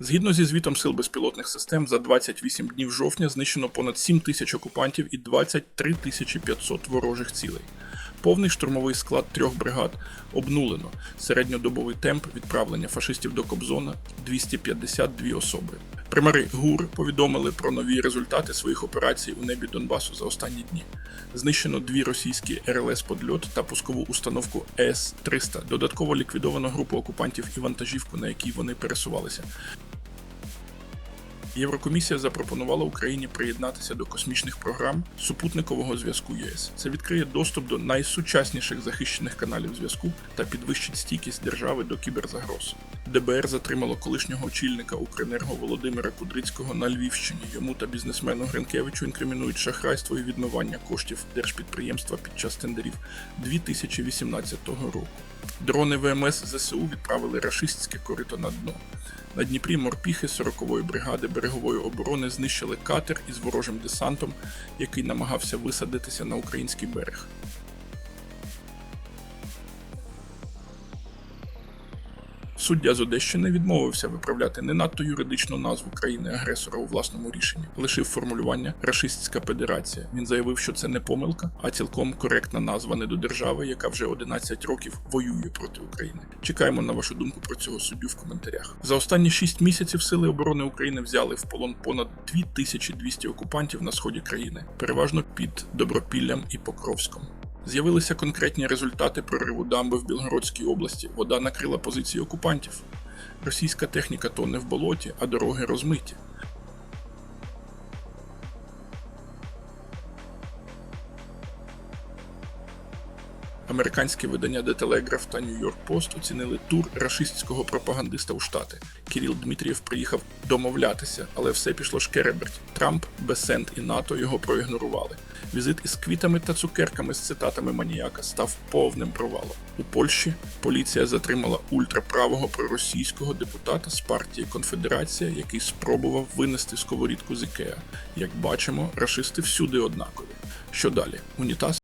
Згідно зі звітом сил безпілотних систем, за 28 днів жовтня знищено понад 7 тисяч окупантів і 23 тисячі 500 ворожих цілей. Повний штурмовий склад трьох бригад обнулено. Середньодобовий темп відправлення фашистів до Кобзона 252 особи. Примари ГУР повідомили про нові результати своїх операцій у небі Донбасу за останні дні. Знищено дві російські РЛС подльот та пускову установку С-300. Додатково ліквідовано групу окупантів і вантажівку, на якій вони пересувалися. Єврокомісія запропонувала Україні приєднатися до космічних програм супутникового зв'язку ЄС. Це відкриє доступ до найсучасніших захищених каналів зв'язку та підвищить стійкість держави до кіберзагроз. ДБР затримало колишнього очільника Укренерго Володимира Кудрицького на Львівщині. Йому та бізнесмену Гринкевичу інкримінують шахрайство і відмивання коштів держпідприємства під час тендерів 2018 року. Дрони ВМС ЗСУ відправили рашистське корито на дно. На Дніпрі морпіхи 40-ї бригади берегової оборони знищили катер із ворожим десантом, який намагався висадитися на український берег. Суддя з Одещини відмовився виправляти не надто юридичну назву країни-агресора у власному рішенні, лишив формулювання Рашистська Федерація. Він заявив, що це не помилка, а цілком коректна назва недодержави, яка вже 11 років воює проти України. Чекаємо на вашу думку про цього суддю в коментарях. За останні 6 місяців Сили оборони України взяли в полон понад 2200 окупантів на сході країни, переважно під Добропіллям і Покровськом. З'явилися конкретні результати прориву дамби в Білгородській області. Вода накрила позиції окупантів. Російська техніка тоне в болоті, а дороги розмиті. Американські видання The Telegraph та New York Post оцінили тур рашистського пропагандиста у Штати. Кіріл Дмитрієв приїхав домовлятися, але все пішло шкереберть. Трамп, Бесент і НАТО його проігнорували. Візит із квітами та цукерками з цитатами маніяка став повним провалом. У Польщі поліція затримала ультраправого проросійського депутата з партії Конфедерація, який спробував винести сковорідку з Ікеа. Як бачимо, рашисти всюди однакові. Що далі? Унітаз